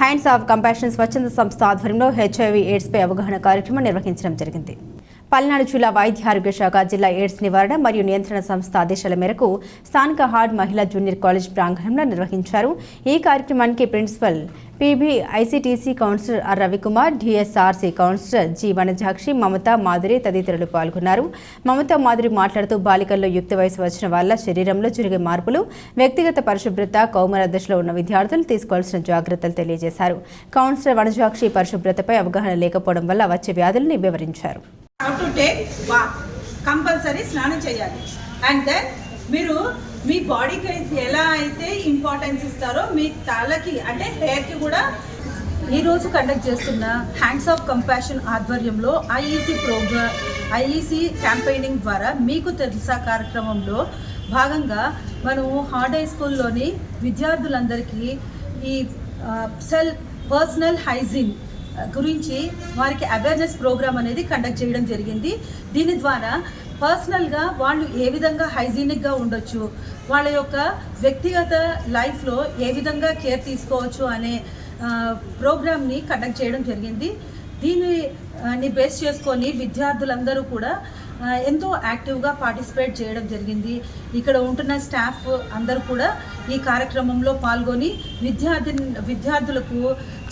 Hands of compassion స్వచ్ఛంద సంస్థ ఆధ్వర్యంలో హెచ్ఐవి ఎయిడ్స్ పై అవగాహన కార్యక్రమం నిర్వహించడం జరిగింది. పల్నాడు జిల్లా వైద్య ఆరోగ్య శాఖ జిల్లా ఎయిడ్స్ నివారణ మరియు నియంత్రణ సంస్థ ఆదేశాల మేరకు స్థానిక హార్డ్ మహిళా జూనియర్ కాలేజ్ ప్రాంగణంలో నిర్వహించారు. ఈ కార్యక్రమానికి principal PB ICTC counsellor R Ravikumar DSRC counsellor G Vanajakshi Mamata Madhuri తదితరులు పాల్గొన్నారు. మమత మాధురి మాట్లాడుతూ బాలికల్లో యుక్త వయసు వచ్చిన వాళ్ళ శరీరంలో జరిగే మార్పులు వ్యక్తిగత పరిశుభ్రత కౌమర దశలో ఉన్న విద్యార్థులు తీసుకోవాల్సిన జాగ్రత్తలు తెలియజేశారు. కౌన్సిలర్ వనజాక్షి పరిశుభ్రతపై అవగాహన లేకపోవడం వల్ల వచ్చే వ్యాధుల్ని వివరించారు. కంపల్సరీ స్నానం చేయాలి. అండ్ దెన్ మీరు మీ బాడీకి అయితే ఎలా అయితే ఇంపార్టెన్స్ ఇస్తారో మీ తలకి అంటే హెయిర్కి కూడా ఈరోజు కండక్ట్ చేస్తున్న హ్యాండ్స్ ఆఫ్ కంపాషన్ ఆధ్వర్యంలో ఐఈసీ ప్రోగ్రామ్ ఐఈసీ క్యాంపెయినింగ్ ద్వారా మీకు తెలుసా కార్యక్రమంలో భాగంగా మనము హార్డ్ హై స్కూల్లోని విద్యార్థులందరికీ ఈ సెల్ పర్సనల్ హైజీన్ గురించి వారికి అవేర్నెస్ ప్రోగ్రామ్ అనేది కండక్ట్ చేయడం జరిగింది. దీని ద్వారా పర్సనల్గా వాళ్ళు ఏ విధంగా హైజీనిక్గా ఉండొచ్చు వాళ్ళ యొక్క వ్యక్తిగత లైఫ్లో ఏ విధంగా కేర్ తీసుకోవచ్చు అనే ప్రోగ్రామ్ని కండక్ట్ చేయడం జరిగింది. దీన్ని బేస్ చేసుకొని విద్యార్థులందరూ కూడా ఎంతో యాక్టివ్గా పార్టిసిపేట్ చేయడం జరిగింది. ఇక్కడ ఉంటున్న స్టాఫ్ అందరూ కూడా ఈ కార్యక్రమంలో పాల్గొని విద్యార్థి విద్యార్థులకు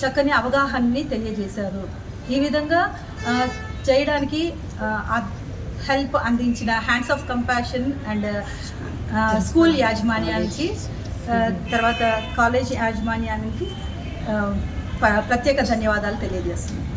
చక్కని అవగాహనని తెలియజేశారు. ఈ విధంగా ఆ, చేయడానికి హెల్ప్ అందించిన hands of compassion and school యాజమాన్యానికి తర్వాత కాలేజ్ యాజమాన్యానికి ప్రత్యేక ధన్యవాదాలు తెలియజేస్తున్నాను